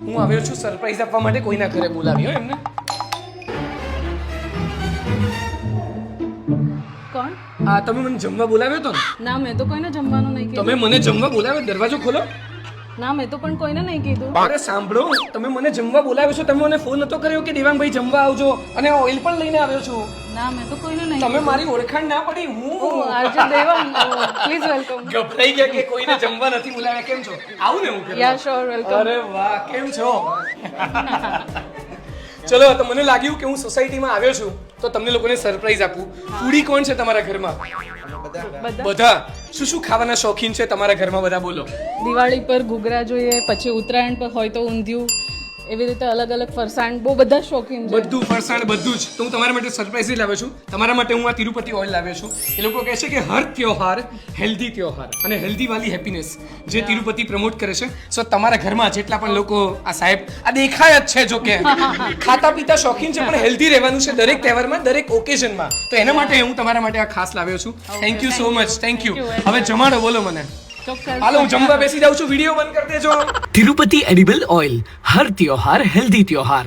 હું આવ્યો છું સરપ્રાઈઝ આપવા માટે કોઈના ઘરે બોલાવ્યો એમને? કોણ? આ તમે મને જમવા બોલાવ્યો તો ને? ના મેં તો કોઈને જમવાનું નહીં કીધું. તમે મને જમવા બોલાવ્યો? દરવાજો ખોલો. ના મેં તો પણ કોઈને નહીં કીધું. અરે સાંભળો તમે મને જમવા બોલાવ્યો છો તમે મને ફોન નતો કર્યો કે દેવાંગભાઈ જમવા આવજો અને ઓઇલ પણ લઈને આવ્યો છું? ના મેં તો કોઈને નહીં તમે મારી ઓળખાણ ના પડી હું? અર્જુન દેવાંગ પ્લીઝ વેલકમ ગભરાઈ ગયા કે કોઈને જમવા નથી બોલાવ્યા કેમ છો? આવું ને હું? યા શ્યોર વેલકમ અરે વાહ કેમ છો? ચલો તો મને લાગ્યું કે હું સોસાયટીમાં આવ્યો છું તો તમને લોકોને સરપ્રાઈઝ આપું. ફૂડી કોણ છે તમારા ઘરમાં? બધા? બધા. શું શું ખાવાના શોખીન છે તમારા ઘરમાં? બધા બોલો. દિવાળી પર ઘૂઘરા જોઈએ, પછી ઉત્તરાયણ પર હોય તો ઊંધિયું એવી રીતે અલગ અલગ ફરસાણ બહુ બધા શોખીન છે. બધું ફરસાણ બધું જ. તો હું તમારા માટે સરપ્રાઈઝ લાવ્યો છું. તમારા માટે હું આ તિરુપતિ ઓઇલ લાવ્યો છું. એ લોકો કહે છે કે હર ત્યોહાર હેલ્ધી ત્યોહાર અને હેલ્ધી વાલી હેપીનેસ જે તિરુપતિ પ્રમોટ કરે છે. સો તમારા ઘરમાં જેટલા પણ લોકો આ સાહેબ આ દેખાય જ છે જો કે. ખાતા પીતા શોખીન છે પણ હેલ્ધી રહેવાનું છે દરેક તહેવારમાં દરેક ઓકેઝનમાં તો એના માટે હું તમારા માટે આ ખાસ લાવ્યો છું. Thank you so much thank you હવે જમાડો બોલો મને. બેસી જાઉં છું. વીડિયો બંધ કરી દેજો. Tirupati animal oil. હર ત્યોહાર હેલ્ધી ત્યોહાર.